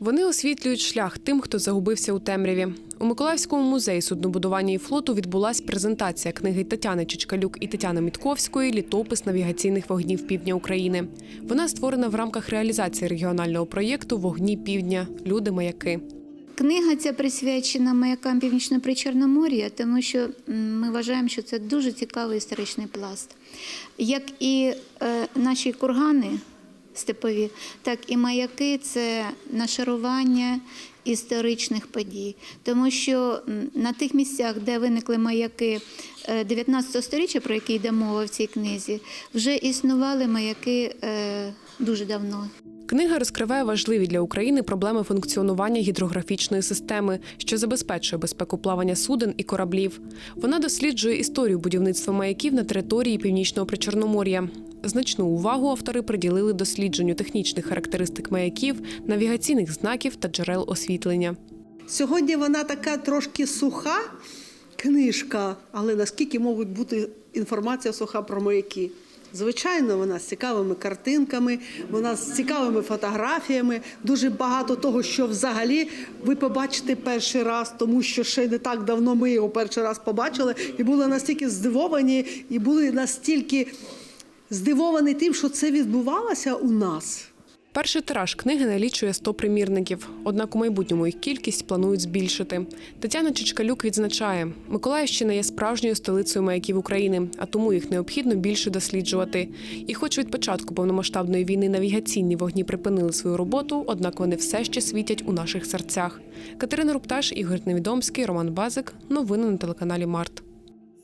Вони освітлюють шлях тим, хто загубився у темряві. У Миколаївському музеї суднобудування і флоту відбулась презентація книги Тетяни Чичкалюк і Тетяни Мітковської Літопис навігаційних вогнів півдня України. Вона створена в рамках реалізації регіонального проєкту Вогні півдня. Люди маяки. Книга ця присвячена маякам Північного Причорномор'я, тому що ми вважаємо, що це дуже цікавий історичний пласт. Як і е, наші кургани степові, так і маяки це нашарування історичних подій. Тому що на тих місцях, де виникли маяки е, 19 століття, про які йде мова в цій книзі, вже існували маяки е, дуже давно. Книга розкриває важливі для України проблеми функціонування гідрографічної системи, що забезпечує безпеку плавання суден і кораблів. Вона досліджує історію будівництва маяків на території північного причорномор'я. Значну увагу автори приділили дослідженню технічних характеристик маяків, навігаційних знаків та джерел освітлення. Сьогодні вона така трошки суха книжка, але наскільки можуть бути інформація суха про маяки? Звичайно, вона з цікавими картинками, вона з цікавими фотографіями. Дуже багато того, що взагалі ви побачите перший раз, тому що ще не так давно ми його перший раз побачили і були настільки здивовані, і були настільки здивовані тим, що це відбувалося у нас. Перший тираж книги налічує 100 примірників, однак у майбутньому їх кількість планують збільшити. Тетяна Чичкалюк відзначає, Миколаївщина є справжньою столицею маяків України, а тому їх необхідно більше досліджувати. І хоч від початку повномасштабної війни навігаційні вогні припинили свою роботу, однак вони все ще світять у наших серцях. Катерина Рупташ, Ігор Невідомський, Роман Базик. Новини на телеканалі Март.